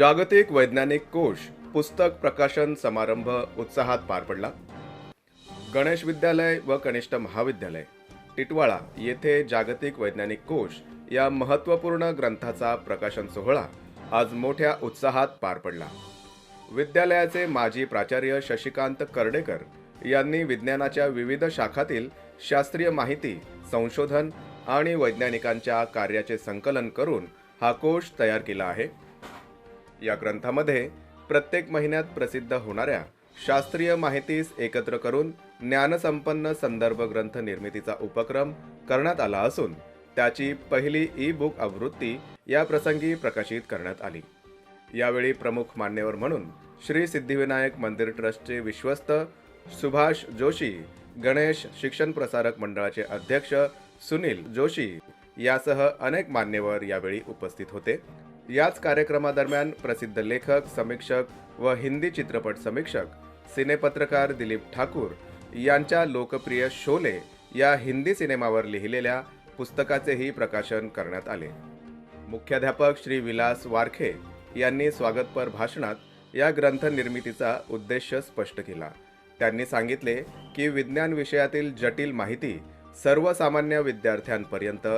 जागतिक वैज्ञानिक कोश पुस्तक प्रकाशन समारंभ उत्साहात पार पडला. गणेश विद्यालय व कनिष्ठ महाविद्यालय टिटवाळा येथे जागतिक वैज्ञानिक कोश या महत्त्वपूर्ण ग्रंथाचा प्रकाशन सोहळा आज मोठ्या उत्साहात पार पडला. विद्यालयाचे माजी प्राचार्य शशिकांत कर्डेकर यांनी विज्ञानाच्या विविध शाखातील शास्त्रीय माहिती संशोधन आणि वैज्ञानिकांच्या कार्याचे संकलन करून हा कोश तयार केला आहे. या ग्रंथामध्ये प्रत्येक महिन्यात प्रसिद्ध होणाऱ्या शास्त्रीय माहितीस एकत्र करून ज्ञानसंपन्न संदर्भ ग्रंथ निर्मितीचा उपक्रम करण्यात आला असून त्याची पहिली ई बुक आवृत्ती या प्रसंगी प्रकाशित करण्यात आली. यावेळी प्रमुख मान्यवर म्हणून श्री सिद्धिविनायक मंदिर ट्रस्टचे विश्वस्त सुभाष जोशी गणेश शिक्षण प्रसारक मंडळाचे अध्यक्ष सुनील जोशी यासह अनेक मान्यवर यावेळी उपस्थित होते. याच कार्यक्रमादरम्यान प्रसिद्ध लेखक समीक्षक व हिंदी चित्रपट समीक्षक सिनेपत्रकार दिलीप ठाकूर यांच्या लोकप्रिय शोले या हिंदी सिनेमावर लिहिलेल्या पुस्तकाचेही प्रकाशन करण्यात आले. मुख्याध्यापक श्री विलास वारखे यांनी स्वागतपर भाषणात या ग्रंथनिर्मितीचा उद्देश स्पष्ट केला. त्यांनी सांगितले की विज्ञान विषयातील जटिल माहिती सर्वसामान्य विद्यार्थ्यांपर्यंत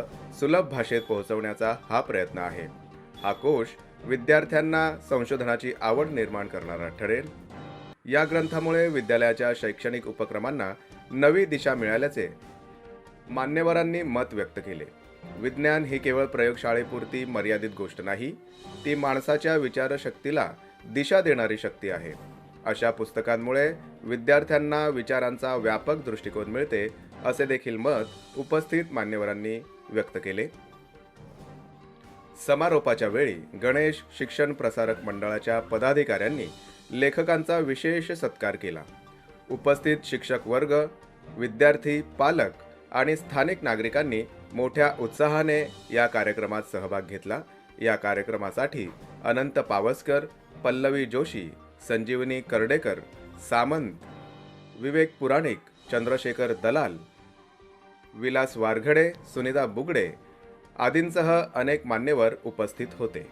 सुलभ भाषेत पोहोचवण्याचा हा प्रयत्न आहे. हा कोश विद्यार्थ्यांना संशोधनाची आवड निर्माण करणारा ठरेल. या ग्रंथामुळे विद्यालयाच्या शैक्षणिक उपक्रमांना नवी दिशा मिळाल्याचे मान्यवरांनी मत व्यक्त केले. विज्ञान ही केवळ प्रयोगशाळेपुरती मर्यादित गोष्ट नाही ती माणसाच्या विचारशक्तीला दिशा देणारी शक्ती आहे. अशा पुस्तकांमुळे विद्यार्थ्यांना विचारांचा व्यापक दृष्टिकोन मिळते असे देखील मत उपस्थित मान्यवरांनी व्यक्त केले. समारोपाच्या वेळी गणेश शिक्षण प्रसारक मंडळाच्या पदाधिकाऱ्यांनी लेखकांचा विशेष सत्कार केला. उपस्थित शिक्षक वर्ग विद्यार्थी पालक आणि स्थानिक नागरिकांनी मोठ्या उत्साहाने या कार्यक्रमात सहभाग घेतला. या कार्यक्रमासाठी अनंत पावसकर पल्लवी जोशी संजीवनी कर्डेकर सामंत विवेक पुराणिक चंद्रशेखर दलाल विलास वारघडे सुनीता बुगडे आदींसह अनेक मान्यवर उपस्थित होते.